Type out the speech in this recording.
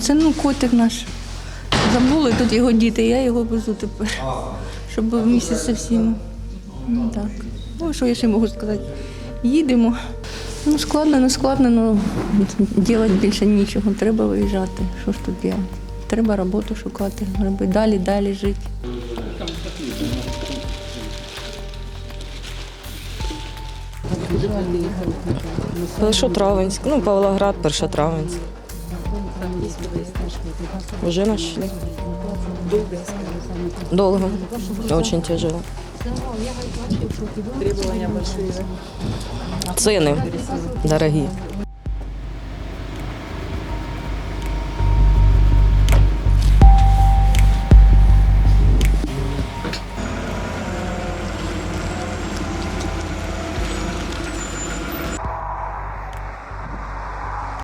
це ну котик наш. Забули тут його діти, я його везу тепер, щоб в місяць всім. Ну так. Ну, що я ще можу сказати? Їдемо. Ну, складно, не складно, ну робити більше нічого. Треба виїжджати. Що ж тут робити? Треба роботу шукати, робити далі, далі жити. Першотравенськ, ну, Павлоград, Першотравенськ. Уже нашли. Долго. Очень тяжело. Цены дорогие.